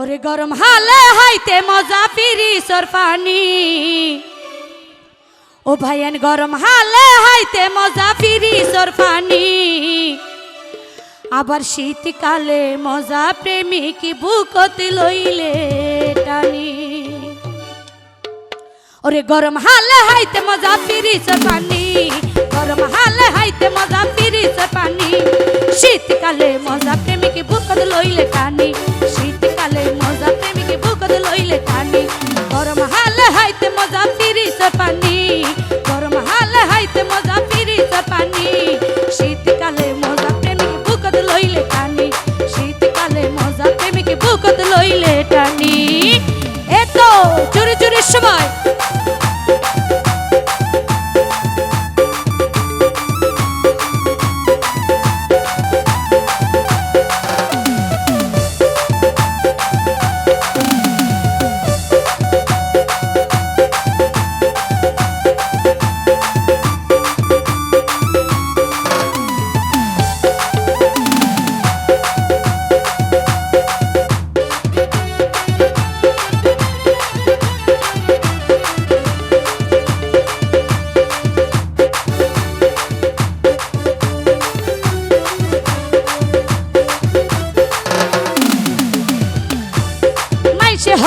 ওরে গরম হালে হাইতে মজা ফিরি সর পানি ও ভাইয়ান, গরম হালে হাইতে মজা ফিরি সর পানি আবার শীতকালে মজা প্রেমিক বুকতে লইলে টানি। ওরে গরম হালে হাইতে মজা ফিরিস পানি গরম হালে হাইতে মজা ফিরিস পানি শীতকালে মজা প্রেমিক বুকদ লইলে টানি। শীতকালে মজা প্রেমিকে বুকত লইলে টানি গরম হালে হাইতে মজা ফিরিস পানি। গরম হালে হাইতে মজা ফিরিস পানি। শীতকালে মজা প্রেমিকে বুকত লইলে টানি শীতকালে মজা প্রেমিকে বুকত লইলে টানি। এত চুরি চুরির সময়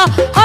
Họ